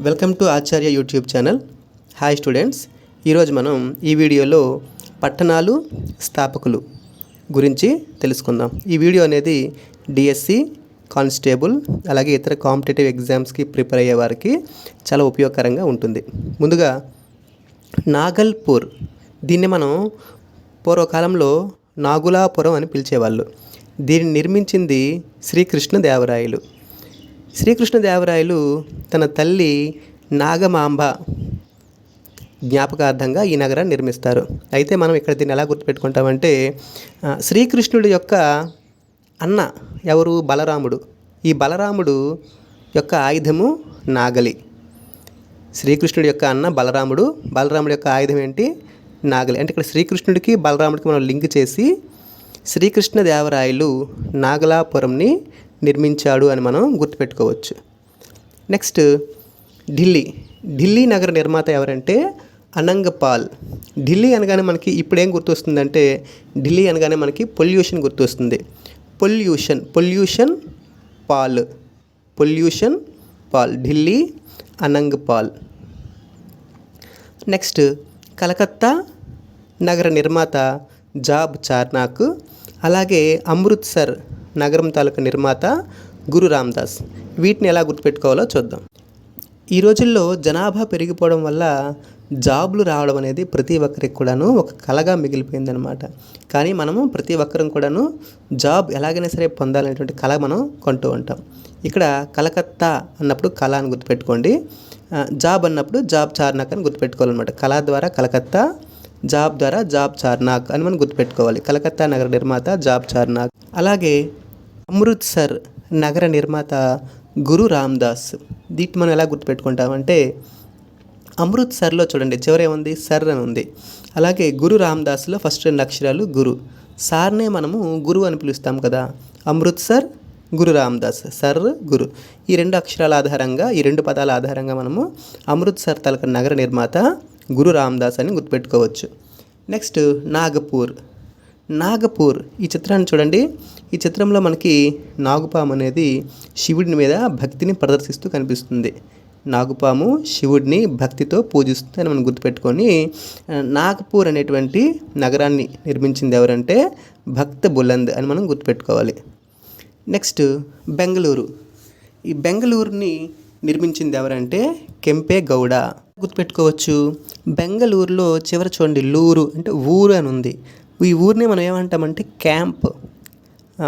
Welcome to Acharya YouTube channel. Hi students. ఈరోజు మనం ఈ వీడియోలో పట్టణాలు స్థాపకులు గురించి తెలుసుకుందాం. ఈ వీడియో అనేది డిఎస్సి కానిస్టేబుల్ అలాగే ఇతర కాంపిటేటివ్ ఎగ్జామ్స్కి ప్రిపేర్ అయ్యే వారికి చాలా ఉపయోగకరంగా ఉంటుంది. ముందుగా నాగల్పూర్. దీన్ని మనం పూర్వకాలంలో నాగులాపురం అని పిలిచేవాళ్ళు. దీన్ని నిర్మించింది శ్రీకృష్ణదేవరాయలు. శ్రీకృష్ణదేవరాయలు తన తల్లి నాగమాంబ జ్ఞాపకార్థంగా ఈ నగరాన్ని నిర్మిస్తారు. అయితే మనం ఇక్కడ దీన్ని ఎలా గుర్తుపెట్టుకుంటామంటే శ్రీకృష్ణుడి యొక్క అన్న ఎవరు? బలరాముడు. ఈ బలరాముడు యొక్క ఆయుధము నాగలి. శ్రీకృష్ణుడి యొక్క అన్న బలరాముడు. బలరాముడి యొక్క ఆయుధం ఏంటి? నాగలి. అంటే ఇక్కడ శ్రీకృష్ణుడికి బలరాముడికి మనం లింక్ చేసి శ్రీకృష్ణదేవరాయలు నాగలాపురంని నిర్మించాడు అని మనం గుర్తుపెట్టుకోవచ్చు. నెక్స్ట్ ఢిల్లీ. ఢిల్లీ నగర నిర్మాత ఎవరంటే అనంగపాల్. ఢిల్లీ అనగానే మనకి ఇప్పుడేం గుర్తొస్తుందంటే ఢిల్లీ అనగానే మనకి పొల్యూషన్ గుర్తొస్తుంది. Pollution pollution Pal. Pollution Pal. Delhi Anang Pal next Calcutta నగర నిర్మాత జాబ్ చార్నాక్. అలాగే అమృత్సర్. నగరం తాలూకా నిర్మాత గురు రామ్దాస్. వీటిని ఎలా గుర్తుపెట్టుకోవాలో చూద్దాం. ఈ రోజుల్లో జనాభా పెరిగిపోవడం వల్ల జాబ్లు రావడం అనేది ప్రతి ఒక్కరికి కూడాను ఒక కలగా మిగిలిపోయిందనమాట కానీ మనము ప్రతి ఒక్కరం కూడాను జాబ్ ఎలాగైనా సరే పొందాలనేటువంటి కళ మనం కొంటూ ఉంటాం. ఇక్కడ కలకత్తా అన్నప్పుడు కళ అని గుర్తుపెట్టుకోండి. జాబ్ అన్నప్పుడు జాబ్ చార్నాక్ అని గుర్తుపెట్టుకోవాలన్నమాట. కళ ద్వారా కలకత్తా జాబ్ ద్వారా జాబ్ చార్నాక్ అని మనం గుర్తుపెట్టుకోవాలి. కలకత్తా నగర నిర్మాత జాబ్ చార్నాక్. అలాగే అమృత్సర్ నగర నిర్మాత గురు రామ్దాస్. దీన్ని మనం ఎలా గుర్తుపెట్టుకుంటామంటే అమృత్సర్లో చూడండి చివరేముంది? సర్ అని ఉంది అలాగే గురు రామ్దాస్లో ఫస్ట్ రెండు అక్షరాలు గురు. సార్నే మనము గురు అని పిలుస్తాం కదా అమృత్సర్ గురు రామ్దాస్. సర్ గురు. ఈ రెండు అక్షరాల ఆధారంగా ఈ రెండు పదాల ఆధారంగా మనము అమృత్సర్ తలక నగర నిర్మాత గురు రామ్దాస్ అని గుర్తుపెట్టుకోవచ్చు. నెక్స్ట్ నాగపూర్. నాగపూర్. ఈ చిత్రాన్ని చూడండి. ఈ చిత్రంలో మనకి నాగుపాము అనేది శివుడి మీద భక్తిని ప్రదర్శిస్తూ కనిపిస్తుంది. నాగుపాము శివుడిని భక్తితో పూజిస్తుంది అని మనం గుర్తుపెట్టుకొని నాగపూర్ అనేటువంటి నగరాన్ని నిర్మించింది ఎవరంటే భక్త బులంద్ అని మనం గుర్తుపెట్టుకోవాలి. నెక్స్ట్ బెంగళూరు. ఈ బెంగళూరుని నిర్మించింది ఎవరంటే కెంపే గౌడ. గుర్తుపెట్టుకోవచ్చు బెంగళూరులో చివర చూడండి లూరు అంటే ఊరు అని ఉంది. ఈ ఊరిని మనం ఏమంటామంటే క్యాంప్.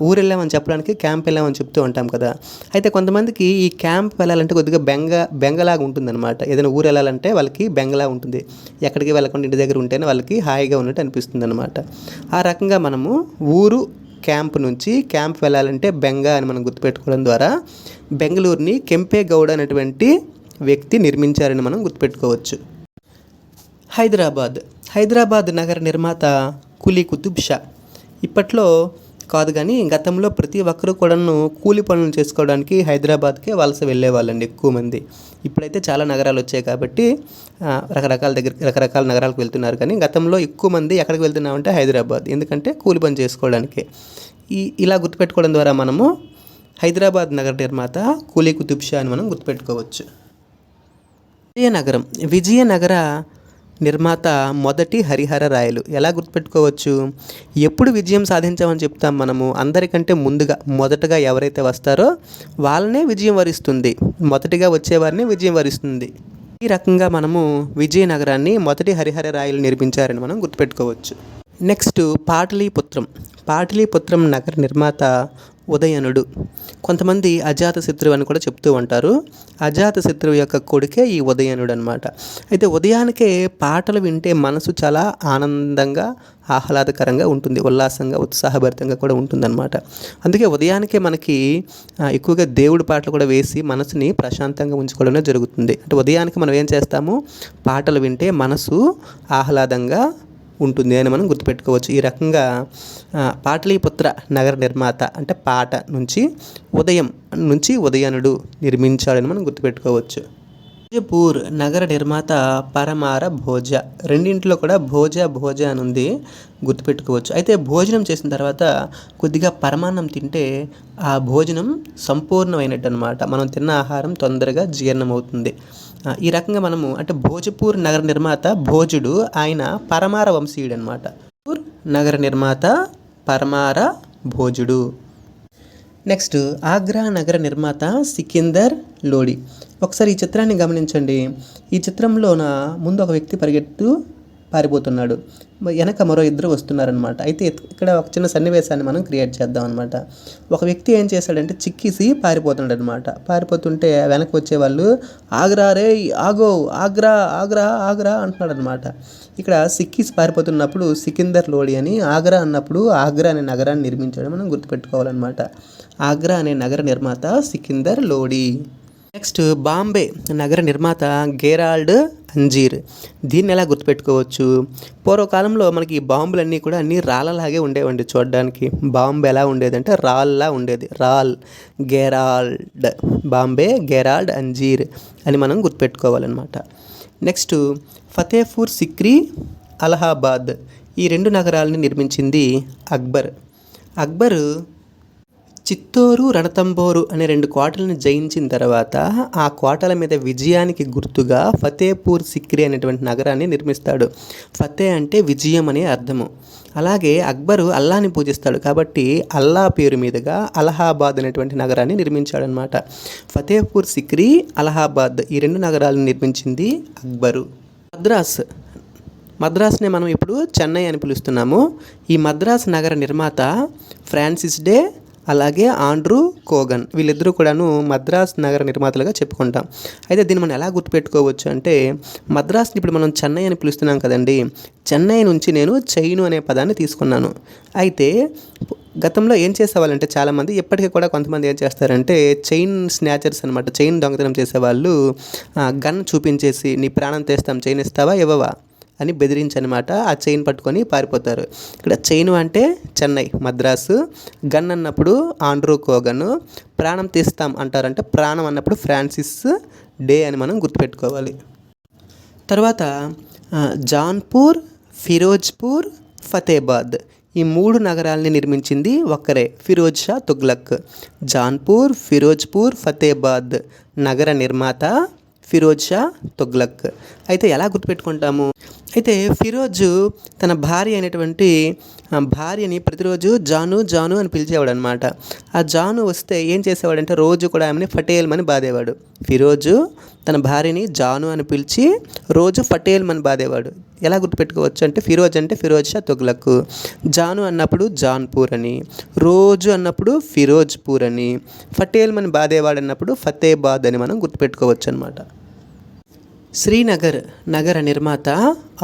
ఊరు వెళ్ళామని చెప్పడానికి క్యాంప్ వెళ్ళామని చెప్తూ ఉంటాం కదా. అయితే కొంతమందికి ఈ క్యాంప్ వెళ్ళాలంటే కొద్దిగా బెంగ బెంగలాగా ఉంటుందన్నమాట. ఏదైనా ఊరు వెళ్ళాలంటే వాళ్ళకి బెంగలా ఉంటుంది. ఎక్కడికి వెళ్ళకుండా ఇంటి దగ్గర ఉంటేనే వాళ్ళకి హాయిగా ఉన్నట్టు అనిపిస్తుంది అనమాట ఆ రకంగా మనము ఊరు క్యాంప్ నుంచి క్యాంప్ వెళ్ళాలంటే బెంగ అని మనం గుర్తుపెట్టుకోవడం ద్వారా బెంగళూరుని కెంపే గౌడ్ అనేటువంటి వ్యక్తి నిర్మించారని మనం గుర్తుపెట్టుకోవచ్చు. హైదరాబాద్. హైదరాబాద్ నగర నిర్మాత కూలీ కుతుబ్ షా ఇప్పట్లో కాదు కానీ గతంలో ప్రతి ఒక్కరూ కూడాను కూలి పనులు చేసుకోవడానికి హైదరాబాద్కే వలస వెళ్ళేవాళ్ళండి ఎక్కువ మంది. ఇప్పుడైతే చాలా నగరాలు వచ్చాయి కాబట్టి రకరకాల దగ్గర రకరకాల నగరాలకు వెళ్తున్నారు కానీ గతంలో ఎక్కువ మంది ఎక్కడికి వెళ్తున్నామంటే హైదరాబాద్. ఎందుకంటే కూలి పని చేసుకోవడానికి. ఈ ఇలా గుర్తుపెట్టుకోవడం ద్వారా మనము హైదరాబాద్ నగర నిర్మాత కూలీ కుతుబ్ షా అని మనం గుర్తుపెట్టుకోవచ్చు. విజయనగరం. విజయనగర నిర్మాత మొదటి హరిహర రాయలు. ఎలా గుర్తుపెట్టుకోవచ్చు? ఎప్పుడు విజయం సాధించామని చెప్తాం మనము. అందరికంటే ముందుగా మొదటగా ఎవరైతే వస్తారో వాళ్ళనే విజయం వరిస్తుంది. మొదటిగా వచ్చేవారిని విజయం వరిస్తుంది. ఈ రకంగా మనము విజయనగరాన్ని మొదటి హరిహర రాయలు నిర్మించారని మనం గుర్తుపెట్టుకోవచ్చు. నెక్స్ట్ పాటలీపుత్రం. పాటలీపుత్రం నగర నిర్మాత ఉదయనుడు. కొంతమంది అజాత శత్రువు అని కూడా చెప్తూ ఉంటారు. అజాత శత్రువు యొక్క కొడుకే ఈ ఉదయనుడు అనమాట అయితే ఉదయానికే పాటలు వింటే మనసు చాలా ఆనందంగా ఆహ్లాదకరంగా ఉంటుంది. ఉల్లాసంగా ఉత్సాహభరితంగా కూడా ఉంటుందన్నమాట. అందుకే ఉదయానికే మనకి ఎక్కువగా దేవుడి పాటలు కూడా వేసి మనసుని ప్రశాంతంగా ఉంచుకోవడమే జరుగుతుంది. అంటే ఉదయానికి మనం ఏం చేస్తాము? పాటలు వింటే మనసు ఆహ్లాదంగా ఉంటుంది అని మనం గుర్తుపెట్టుకోవచ్చు. ఈ రకంగా పాటలీపుత్ర నగర నిర్మాత అంటే పాట నుంచి ఉదయం నుంచి ఉదయనుడు నిర్మించాడని మనం గుర్తుపెట్టుకోవచ్చు. భోజపూర్ నగర నిర్మాత పరమార భోజ. రెండింటిలో కూడా భోజ భోజ అని ఉంది గుర్తుపెట్టుకోవచ్చు. అయితే భోజనం చేసిన తర్వాత కొద్దిగా పరమాన్నం తింటే ఆ భోజనం సంపూర్ణమైనట్టు అనమాట మనం తిన్న ఆహారం తొందరగా జీర్ణం అవుతుంది ఈ రకంగా మనము అంటే భోజపూర్ నగర నిర్మాత భోజుడు ఆయన పరమార వంశీయుడు అనమాట నగర నిర్మాత పరమార భోజుడు. నెక్స్ట్ ఆగ్రా నగర నిర్మాత సికిందర్ లోడి ఒకసారి ఈ చిత్రాన్ని గమనించండి. ఈ చిత్రంలోన ముందు ఒక వ్యక్తి పరిగెత్తు పారిపోతున్నాడు. వెనక మరో ఇద్దరు వస్తున్నారనమాట అయితే ఇక్కడ ఒక చిన్న సన్నివేశాన్ని మనం క్రియేట్ చేద్దాం అనమాట ఒక వ్యక్తి ఏం చేశాడంటే చిక్కిసి పారిపోతున్నాడు అనమాట పారిపోతుంటే వెనక వచ్చే వాళ్ళు ఆగ్రా రే ఆగో ఆగ్రా ఆగ్రా ఆగ్రా అంటున్నాడు అనమాట ఇక్కడ సిక్కిసి పారిపోతున్నప్పుడు సికిందర్ లోడి అని ఆగ్రా అన్నప్పుడు ఆగ్రా అనే నగరాన్ని నిర్మించడం మనం గుర్తుపెట్టుకోవాలన్నమాట. ఆగ్రా అనే నగర నిర్మాత సికిందర్ లోడి. నెక్స్ట్ బాంబే నగర నిర్మాత గేరాల్డ్ అంజీర్. దీన్ని ఎలా గుర్తుపెట్టుకోవచ్చు? పూర్వకాలంలో మనకి బాంబులన్నీ కూడా అన్నీ రాళ్ళలాగే ఉండేవండి చూడడానికి. బాంబు ఎలా ఉండేదంటే రాళ్ళలా ఉండేది. రాల్ గేరాల్డ్. బాంబే గేరాల్డ్ అంజీర్ అని మనం గుర్తుపెట్టుకోవాలన్నమాట. నెక్స్ట్ ఫతేపూర్ సిక్రీ అలహాబాద్. ఈ రెండు నగరాలని నిర్మించింది అక్బర్. అక్బరు చిత్తూరు రణతంబోరు అనే రెండు కోటలను జయించిన తర్వాత ఆ కోటల మీద విజయానికి గుర్తుగా ఫతేపూర్ సిక్రీ అనేటువంటి నగరాన్ని నిర్మిస్తాడు. ఫతే అంటే విజయం అనే అర్థము. అలాగే అక్బరు అల్లాని పూజిస్తాడు కాబట్టి అల్లా పేరు మీదుగా అలహాబాద్ అనేటువంటి నగరాన్ని నిర్మించాడనమాట ఫతేపూర్ సిక్రీ అలహాబాద్ ఈ రెండు నగరాలను నిర్మించింది అక్బరు. మద్రాస్. మద్రాస్నే మనం ఇప్పుడు చెన్నై అని పిలుస్తున్నాము. ఈ మద్రాస్ నగర నిర్మాత ఫ్రాన్సిస్ డే అలాగే ఆండ్రూ కోగన్. వీళ్ళిద్దరూ కూడాను మద్రాస్ నగర నిర్మాతలుగా చెప్పుకుంటాం. అయితే దీన్ని మనం ఎలా గుర్తుపెట్టుకోవచ్చు అంటే మద్రాస్ని ఇప్పుడు మనం చెన్నై అని పిలుస్తున్నాం కదండి. చెన్నై నుంచి నేను చైను అనే పదాన్ని తీసుకున్నాను. అయితే గతంలో ఏం చేసేవాళ్ళంటే చాలామంది ఇప్పటికీ కూడా కొంతమంది ఏం చేస్తారంటే చైన్ స్నాచర్స్ అనమాట చైన్ దొంగతనం చేసేవాళ్ళు గన్ చూపించేసి నీ ప్రాణం తెస్తాం చైన్ ఇస్తావా ఇవ్వవా? అని బెదిరించనమాట. ఆ చైన్ పట్టుకొని పారిపోతారు. ఇక్కడ చైన్ అంటే చెన్నై మద్రాసు. గన్ అన్నప్పుడు ఆండ్రూ కోగన్. ప్రాణం తీస్తాం అంటారంటే ప్రాణం అన్నప్పుడు ఫ్రాన్సిస్ డే అని మనం గుర్తుపెట్టుకోవాలి. తర్వాత జాన్పూర్ ఫిరోజ్పూర్ ఫతేబాద్. ఈ మూడు నగరాల్ని నిర్మించింది ఒక్కరే ఫిరోజ్ షా తుగ్లక్. జాన్పూర్ ఫిరోజ్పూర్ ఫతేబాద్. నగర నిర్మాత ఫిరోజ్ షా తుగ్లక్. అయితే ఎలా గుర్తుపెట్టుకుంటాము? అయితే ఫిరోజు తన భార్య అయినటువంటి భార్యని ప్రతిరోజు జాను జాను అని పిలిచేవాడు అనమాట ఆ జాను వస్తే ఏం చేసేవాడంటే రోజు కూడా ఆమెని ఫటేల్ అని బాధేవాడు. ఫిరోజు తన భార్యని జాను అని పిలిచి రోజు ఫటేల్ అని బాధేవాడు. ఎలా గుర్తుపెట్టుకోవచ్చు అంటే ఫిరోజ్ అంటే ఫిరోజ్ షా తుగ్లక్ జాను అన్నప్పుడు జాన్పూర్ అని. రోజు అన్నప్పుడు ఫిరోజ్పూర్ అని. ఫటేల్ అని బాధేవాడు అన్నప్పుడు ఫతేబాద్ అని మనం గుర్తుపెట్టుకోవచ్చు అనమాట శ్రీనగర్ నగర నిర్మాత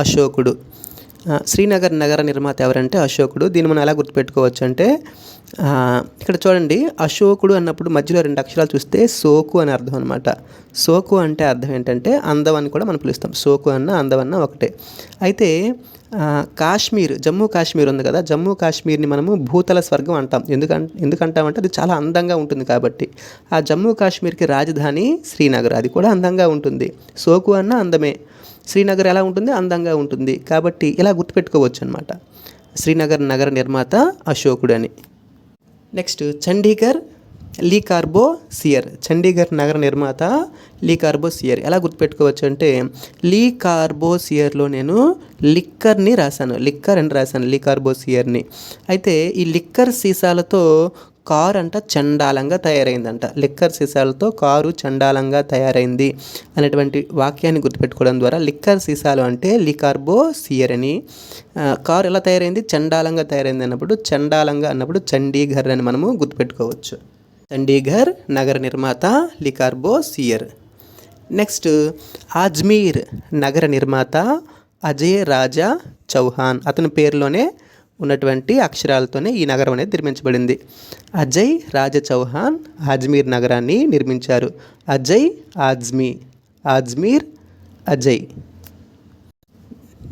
అశోకుడు. శ్రీనగర్ నగర నిర్మాత ఎవరంటే అశోకుడు. దీన్ని మనం ఎలా గుర్తుపెట్టుకోవచ్చు అంటే ఇక్కడ చూడండి అశోకుడు అన్నప్పుడు మధ్యలో రెండు అక్షరాలు చూస్తే సోకు అని అర్థం అనమాట సోకు అంటే అర్థం ఏంటంటే అందం అని కూడా మనం పిలుస్తాం. సోకు అన్న అందం అన్న ఒకటే. అయితే కాశ్మీర్ జమ్మూ కాశ్మీర్ ఉంది కదా జమ్మూ కాశ్మీర్ని మనము భూతల స్వర్గం అంటాం. ఎందుకంటే ఎందుకంటామంటే అది చాలా అందంగా ఉంటుంది కాబట్టి. ఆ జమ్మూ కాశ్మీర్కి రాజధాని శ్రీనగర్ అది కూడా అందంగా ఉంటుంది. సోకు అన్న అందమే. శ్రీనగర్ ఎలా ఉంటుంది? అందంగా ఉంటుంది. కాబట్టి ఇలా గుర్తుపెట్టుకోవచ్చు అనమాట శ్రీనగర్ నగర నిర్మాత అశోకుడు అని next Chandigarh Le Corbusier Chandigarh నగర నిర్మాత లీ కార్బో సియర్ ఎలా గుర్తుపెట్టుకోవచ్చు అంటే లీ కార్బో సియర్లో నేను లిక్కర్ని రాశాను. లిక్కర్ అని రాశాను లీ కార్బో సియర్ని అయితే ఈ లిక్కర్ సీసాలతో కారు అంట చండాలంగా తయారైందంట. లిక్కర్ సీసాలతో కారు చండాలంగా తయారైంది అనేటువంటి వాక్యాన్ని గుర్తుపెట్టుకోవడం ద్వారా లిక్కర్ సీసాలు అంటే లికార్బో సియర్ అని కారు ఎలా తయారైంది? చండాలంగా తయారైంది అన్నప్పుడు చండాలంగా అన్నప్పుడు చండీఘర్ అని మనము గుర్తుపెట్టుకోవచ్చు. చండీఘర్ నగర నిర్మాత లికార్బో సియర్. నెక్స్ట్ అజ్మీర్ నగర నిర్మాత అజయ్ రాజా చౌహాన్. అతని పేరులోనే ఉన్నటువంటి అక్షరాలతోనే ఈ నగరం అనేది నిర్మించబడింది. అజయ్ రాజా చౌహాన్ అజ్మీర్ నగరాన్ని నిర్మించారు. అజయ్ ఆజ్మీ అజ్మీర్ అజయ్.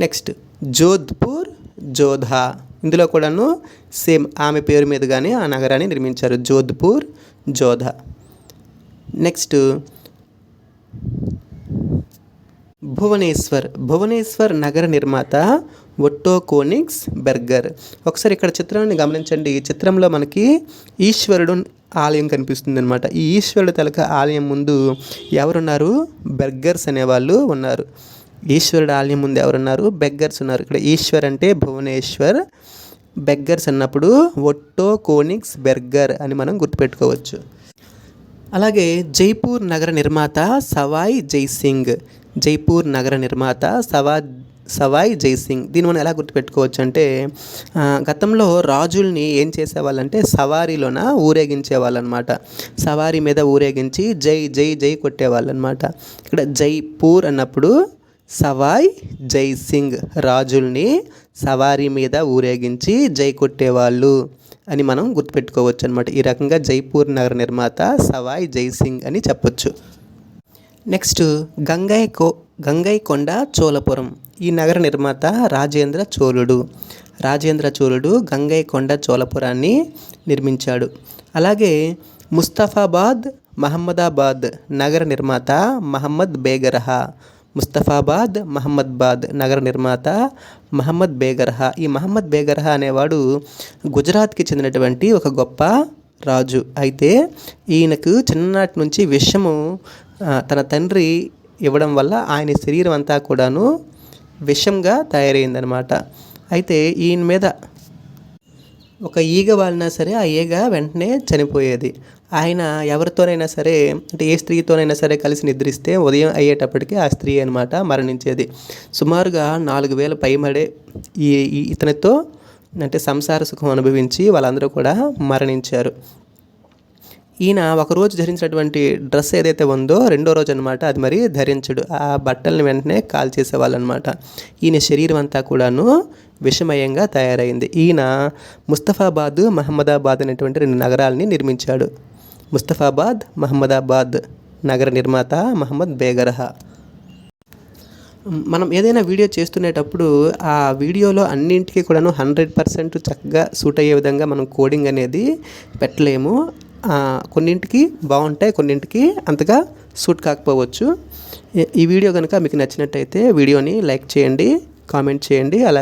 నెక్స్ట్ జోధ్పూర్ జోధా. ఇందులో కూడాను సేమ్ ఆమె పేరు మీదుగానే ఆ నగరాన్ని నిర్మించారు జోధ్పూర్ జోధ. నెక్స్ట్ భువనేశ్వర్. భువనేశ్వర్ నగర నిర్మాత ఒట్టో కోనిక్స్ బెర్గర్. ఒకసారి ఇక్కడ చిత్రాన్ని గమనించండి. ఈ చిత్రంలో మనకి ఈశ్వరుడు ఆలయం కనిపిస్తుంది అనమాట ఈ ఈశ్వరుడు తలక ఆలయం ముందు ఎవరున్నారు? బెర్గర్స్ అనేవాళ్ళు ఉన్నారు. ఈశ్వరుడు ఆలయం ముందు ఎవరున్నారు? బెగ్గర్స్ ఉన్నారు. ఇక్కడ ఈశ్వర్ అంటే భువనేశ్వర్. బెగ్గర్స్ అన్నప్పుడు ఒట్టో కోనిక్స్ బెర్గర్ అని మనం గుర్తుపెట్టుకోవచ్చు. అలాగే జైపూర్ నగర నిర్మాత సవాయ్ జైసింగ్. జైపూర్ నగర నిర్మాత సవా సవాయ్ జైసింగ్. దీన్ని మనం ఎలా గుర్తుపెట్టుకోవచ్చు అంటే గతంలో రాజుల్ని ఏం చేసేవాళ్ళంటే సవారీలోన ఊరేగించేవాళ్ళనమాట. సవారీ మీద ఊరేగించి జై జై జై కొట్టేవాళ్ళు అనమాట ఇక్కడ జైపూర్ అన్నప్పుడు సవాయ్ జై సింగ్ రాజుల్ని సవారీ మీద ఊరేగించి జై కొట్టేవాళ్ళు అని మనం గుర్తుపెట్టుకోవచ్చు అనమాట ఈ రకంగా జైపూర్ నగర నిర్మాత సవాయ్ జై సింగ్ అని చెప్పొచ్చు. నెక్స్ట్ గంగై కో గంగైకొండ చోళపురం. ఈ నగర నిర్మాత రాజేంద్ర చోళుడు. రాజేంద్ర చోళుడు గంగైకొండ చోళపురాన్ని నిర్మించాడు. అలాగే ముస్తఫాబాద్ మహమ్మదాబాద్ నగర నిర్మాత మహమ్మద్ బేగరహా ముస్తఫాబాద్ మహమ్మద్బాద్ నగర నిర్మాత మహమ్మద్ బేగర్హా. ఈ మహమ్మద్ బేగర్హా అనేవాడు గుజరాత్కి చెందినటువంటి ఒక గొప్ప రాజు. అయితే ఈయనకు చిన్ననాటి నుంచి విషము తన తండ్రి ఇవ్వడం వల్ల ఆయన శరీరం అంతా కూడాను విషంగా తయారైందనమాట అయితే ఈయన మీద ఒక ఈగ వాలినా సరే ఆ ఈగ వెంటనే చనిపోయేది. ఆయన ఎవరితోనైనా సరే అంటే ఏ స్త్రీతోనైనా సరే కలిసి నిద్రిస్తే ఉదయం అయ్యేటప్పటికి ఆ స్త్రీ అనమాట మరణించేది. సుమారుగా నాలుగు వేల పైమడే ఈ ఇతనితో అంటే సంసార సుఖం అనుభవించి వాళ్ళందరూ కూడా మరణించారు. ఈయన ఒకరోజు ధరించినటువంటి డ్రెస్ ఏదైతే ఉందో రెండో రోజు అనమాట అది మరి ధరించడు. ఆ బట్టల్ని వెంటనే కాల్ చేసేవాళ్ళనమాట ఈయన శరీరం అంతా కూడాను విషమయంగా తయారైంది. ఈయన ముస్తఫాబాద్ మహమ్మదాబాద్ అనేటువంటి రెండు నగరాలని నిర్మించాడు. ముస్తఫాబాద్ మహమ్మదాబాద్ నగర నిర్మాత మహమ్మద్ బేగరహ. మనం ఏదైనా వీడియో చేస్తునేటప్పుడు ఆ వీడియోలో అన్నింటికి కూడాను హండ్రెడ్ పర్సెంట్ చక్కగా సూట్ అయ్యే విధంగా మనం కోడింగ్ అనేది పెట్టలేము. కొన్నింటికి బాగుంటాయి కొన్నింటికి అంతగా సూట్ కాకపోవచ్చు. ఈ వీడియో కనుక మీకు నచ్చినట్టయితే వీడియోని లైక్ చేయండి కామెంట్ చేయండి అలా